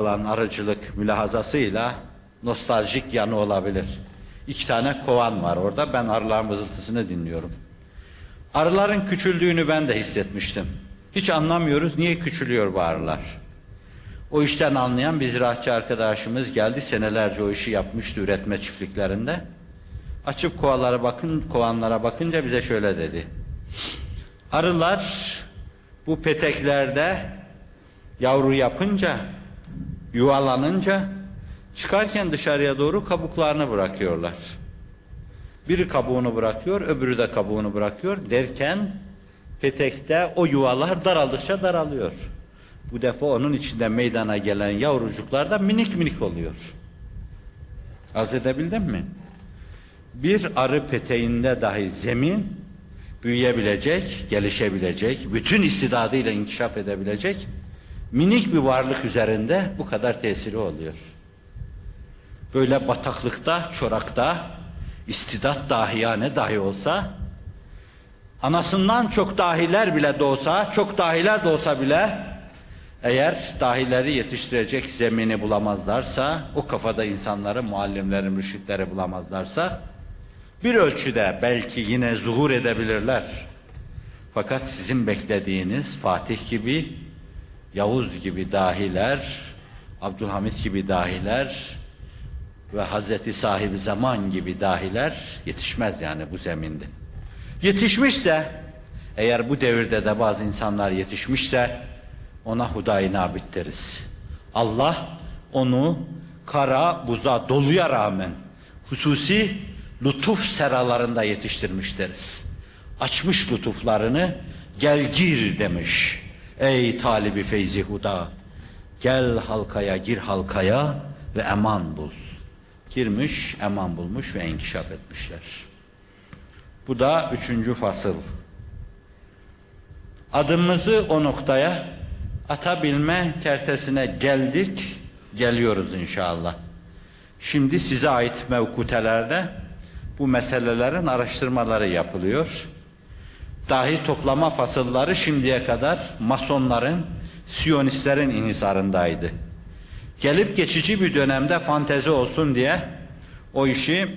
olan arıcılık mülahazasıyla nostaljik yanı olabilir. İki tane kovan var orada. Ben arıların vızıltısını dinliyorum. Arıların küçüldüğünü ben de hissetmiştim. Hiç anlamıyoruz niye küçülüyor bu arılar. O işten anlayan bir ziraatçı arkadaşımız geldi. Senelerce o işi yapmıştı üretme çiftliklerinde. Açıp kovalara bakın, kovanlara bakınca bize şöyle dedi. Arılar bu peteklerde yavru yapınca, yuvalanınca çıkarken dışarıya doğru kabuklarını bırakıyorlar. Biri kabuğunu bırakıyor, öbürü de kabuğunu bırakıyor derken petekte o yuvalar daraldıkça daralıyor. Bu defa onun içinde meydana gelen yavrucuklar da minik minik oluyor. Az edebildim mi? Bir arı peteğinde dahi zemin büyüyebilecek, gelişebilecek, bütün istidadıyla inkişaf edebilecek minik bir varlık üzerinde bu kadar tesiri oluyor. Böyle bataklıkta, çorakta, istidat dahiyane dahi olsa, anasından çok dahiler bile doğsa, çok dahiler doğsa bile, eğer dahileri yetiştirecek zemini bulamazlarsa, o kafada insanları, muallimleri, mürşitleri bulamazlarsa, bir ölçüde belki yine zuhur edebilirler. Fakat sizin beklediğiniz Fatih gibi, Yavuz gibi dahiler, Abdülhamit gibi dahiler ve Hazreti sahibi zaman gibi dahiler yetişmez yani bu zeminde. Yetişmişse, eğer bu devirde de bazı insanlar yetişmişse, ona hudayi nabit deriz. Allah onu kara, buza, doluya rağmen hususi lütuf seralarında yetiştirmiş deriz. Açmış lütuflarını gel gir demiş. Ey talibi feyzi huda gel halkaya gir halkaya ve eman bul. Girmiş, eman bulmuş ve inkişaf etmişler. Bu da üçüncü fasıl. Adımızı o noktaya atabilme kertesine geldik, geliyoruz inşallah. Şimdi size ait mevkutelerde bu meselelerin araştırmaları yapılıyor. Dahi toplama fasılları şimdiye kadar masonların, siyonistlerin inhisarındaydı. Gelip geçici bir dönemde fantezi olsun diye o işi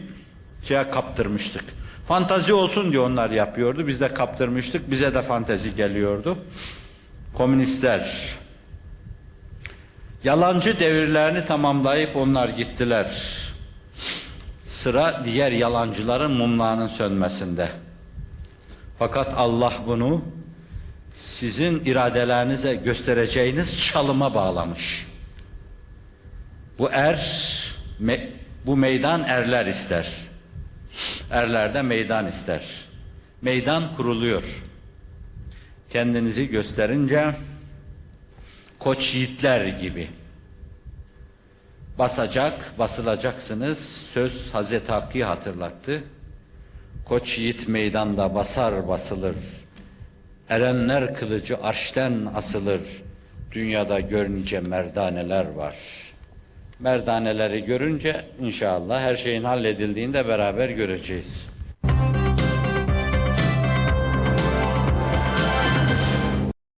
şeye kaptırmıştık. Fantazi olsun diye onlar yapıyordu. Biz de kaptırmıştık. Bize de fantezi geliyordu. Komünistler yalancı devirlerini tamamlayıp onlar gittiler. Sıra diğer yalancıların mumlarının sönmesinde. Fakat Allah bunu sizin iradelerinize göstereceğiniz çalıma bağlamış. Bu er, me, bu meydan erler ister. Erler de meydan ister. Meydan kuruluyor. Kendinizi gösterince koç yiğitler gibi basacak, basılacaksınız. Söz Hazreti Hakk'ı hatırlattı. Koç yiğit meydanda basar basılır. Erenler kılıcı arşten asılır. Dünyada görünce merdaneler var. Merdaneleri görünce inşallah her şeyin halledildiğinde beraber göreceğiz.